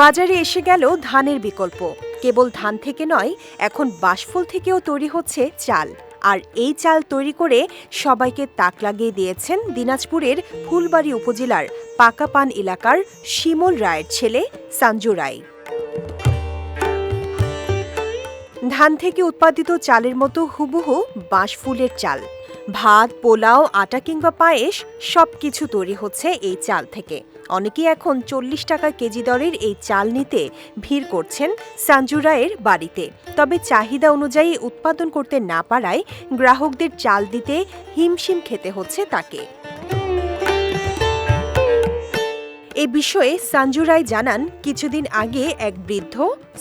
বাজারে এসে গেল ধানের বিকল্প। কেবল ধান থেকে নয়, এখন বাঁশফুল থেকেও তৈরি হচ্ছে চাল। আর এই চাল তৈরি করে সবাইকে তাক লাগিয়ে দিয়েছেন দিনাজপুরের ফুলবাড়ি উপজেলার পাকাপান এলাকার শিমল রায়ের ছেলে সাঞ্জু রায়। ধান থেকে উৎপাদিত চালের মতো হুবহু বাঁশফুলের চাল। ভাত, পোলাও, আটা কিংবা পায়েস সব কিছু তৈরি হচ্ছে এই চাল থেকে। অনেকেই এখন চল্লিশ টাকা কেজি দরের এই চাল নিতে ভিড় করছেন সাঞ্জু রায়ের বাড়িতে। তবে চাহিদা অনুযায়ী উৎপাদন করতে না পারায় গ্রাহকদের চাল দিতে হিমশিম খেতে হচ্ছে তাকে। এ বিষয়ে সঞ্জু রায় জানান, কিছুদিন আগে এক বৃদ্ধ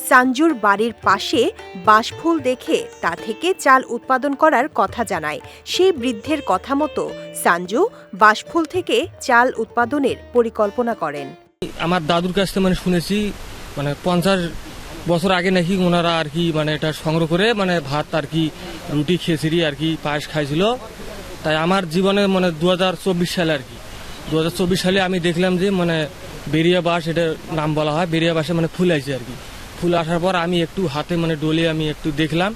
সাঞ্জুর বাড়ির পাশে বাঁশফুল দেখে তা থেকে চাল উৎপাদন করার কথা জানায়। সেই বৃদ্ধের কথা মতো সাঞ্জু বাঁশফুল থেকে চাল উৎপাদনের পরিকল্পনা করেন। আমার দাদুর কাছ থেকে মানে শুনেছি মানে পঞ্চাশ বছর আগে নাকি ওনারা আর কি মানে এটা সংগ্রহ করে মানে ভাত আর কি, রুটি খেসিরি আর কি, পায়েস খাইছিল। তাই আমার জীবনে মানে দু সালে আর কি দু হাজার চব্বিশ সালে আমি দেখলাম যে মানে বেরিয়া বাস এটার নাম বলা হয়, বেরিয়া বাসে মানে ফুল আইছে আর কি। ফুল আসার পর আমি একটু হাতে মানে ডলে আমি একটু দেখলাম।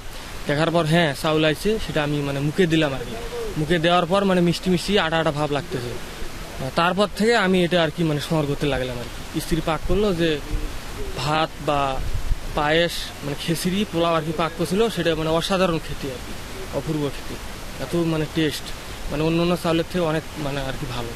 দেখার পর হ্যাঁ চাউল আইছে, সেটা আমি মানে মুখে দিলাম আর কি। মুখে দেওয়ার পর মানে মিষ্টি মিষ্টি আটা আটা ভাব লাগতেছে। তারপর থেকে আমি এটা আর কি মানে সংগ্রহ করতে লাগলাম আর কি। স্ত্রী পাক করল যে, ভাত বা পায়েস মানে খিচুড়ি পোলাও আর কি পাক করছিল, সেটা মানে অসাধারণ খেতে আর কি, অপূর্ব খেতে। এত মানে টেস্ট মানে অন্য অন্য চাউলের থেকে অনেক মানে আর কি ভালো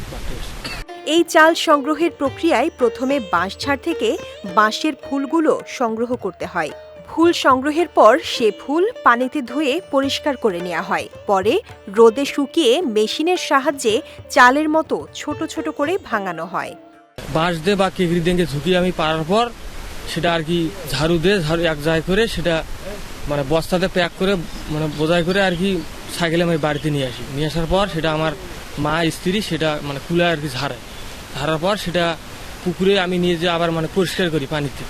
এই চাল সংগ্রহের প্রক্রিয়ায় প্রথমে বাঁশঝাড় থেকে বাঁশের ফুলগুলো সংগ্রহ করতে হয়। ফুল সংগ্রহের পর সে ফুল পানিতে ধুয়ে পরিষ্কার করে নেওয়া হয়। পরে রোদে শুকিয়ে মেশিনের সাহায্যে চালের মতো ছোট ছোট করে ভাঙানো হয়। বাঁশ দিয়ে বা কেকড়ি দিয়ে ঝুঁকি আমি পারার পর সেটা আর কি ঝাড়ু দিয়ে ঝাড়ু এক জায়গায় করে সেটা মানে বস্তাতে প্যাক করে মানে বোঝাই করে আর কি সাইকেলে আমি বাড়িতে নিয়ে আসি। নিয়ে আসার পর সেটা আমার মা, স্ত্রী, সেটা মানে খুলে আর কি ঝাড়ায়। ঝাড়ার পর সেটা পুকুরে আমি নিয়ে যেয়ে আবার মানে পরিষ্কার করি পানিতে।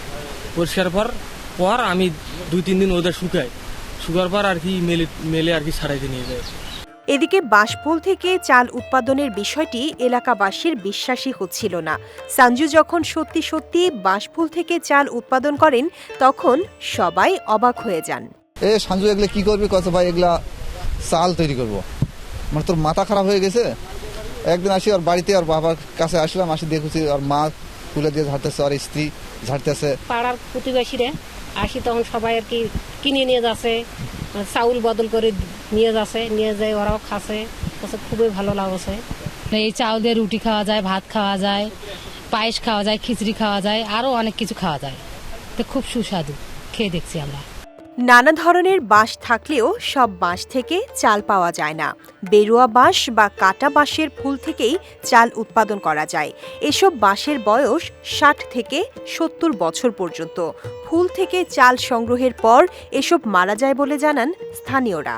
পরিষ্কার পর পর আমি দুই, তিন দিন ওদের শুকাই। শুকার পর আর কি মেলে মেলে আর কি ছাড়াইতে নিয়ে যায় এদিকে বাঁশফুল থেকে চাল উৎপাদনের বিষয়টি এলাকাবাসীর বিশ্বাসী হচ্ছিল না। সাঞ্জু যখন সত্যি সত্যি বাঁশফুল থেকে চাল উৎপাদন করেন তখন সবাই অবাক হয়ে যান। এ সঞ্জু এগুলো কি করবি? কত ভাই এগুলা চাল তৈরি করব। মানে তোর মাথা খারাপ হয়ে গেছে? একদিন আসি আর বাড়িতে আর বাবার কাছে আসলাম আসি দেখেছি আর মা তুলে দিয়ে ঝাড়তেছে আর স্ত্রী ঝাড়তেছে। পাড়ার প্রতিবেশীরা আসি তখন সবাই আর কি কিনে নিয়ে যাচ্ছে চাউল বদল করে নিয়ে যাচ্ছে নিয়ে যায় ওরাও খাচ্ছে। খুবই ভালো লাগছে। এই চাউল দিয়ে রুটি খাওয়া যায় ভাত খাওয়া যায় পায়েস খাওয়া যায় খিচড়ি খাওয়া যায় আরও অনেক কিছু খাওয়া যায়। তো খুব সুস্বাদু খেয়ে দেখছি আমরা। নানা ধরনের বাঁশ থাকলেও সব বাঁশ থেকে চাল পাওয়া যায় না। বেরুয়া বাঁশ বা কাটা বাঁশের ফুল থেকেই চাল উৎপাদন করা যায়। এসব বাঁশের বয়স ষাট থেকে সত্তর বছর পর্যন্ত। ফুল থেকে চাল সংগ্রহের পর এসব মারা যায় বলে জানান স্থানীয়রা।